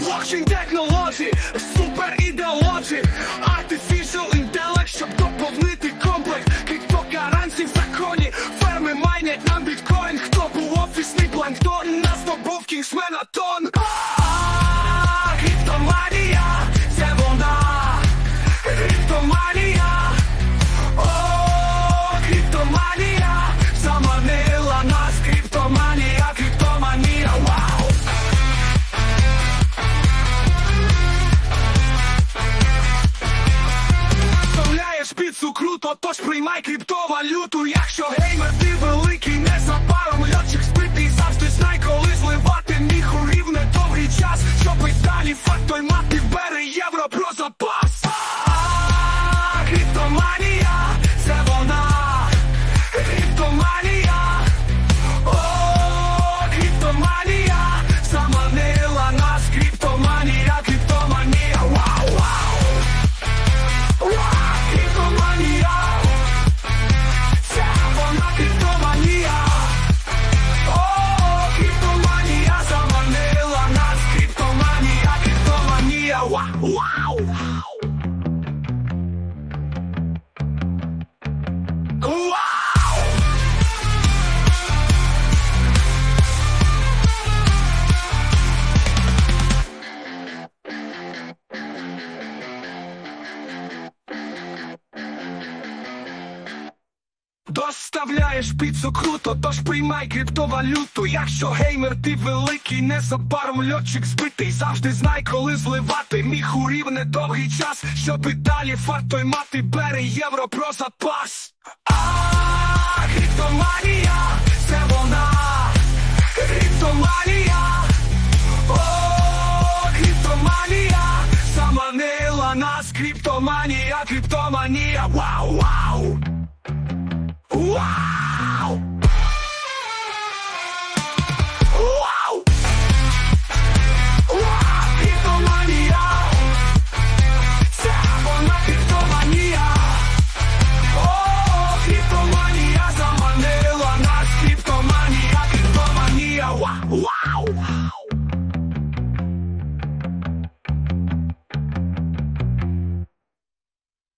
Blockchain technology, супер ідеологі, artificial intellect, щоб доповнити комплект Криптокаранці в законі, ферми майнять нам біткоін. Хто був офісний планктон, нас здобув кінгсмена тон Вставляєш круто, тож приймай криптовалюту Якщо геймер ти Доставляєш піцу круто, тож приймай криптовалюту. Якщо геймер ти великий, незабаром льотчик збитий. Завжди знай, коли зливати. Міг у рівне довгий час, щоб і далі фартой мати бери євро про запас. А, криптоманія, це вона, криптоманія. О, криптоманія, заманила нас криптоманія, криптоманія, вау, вау. 哇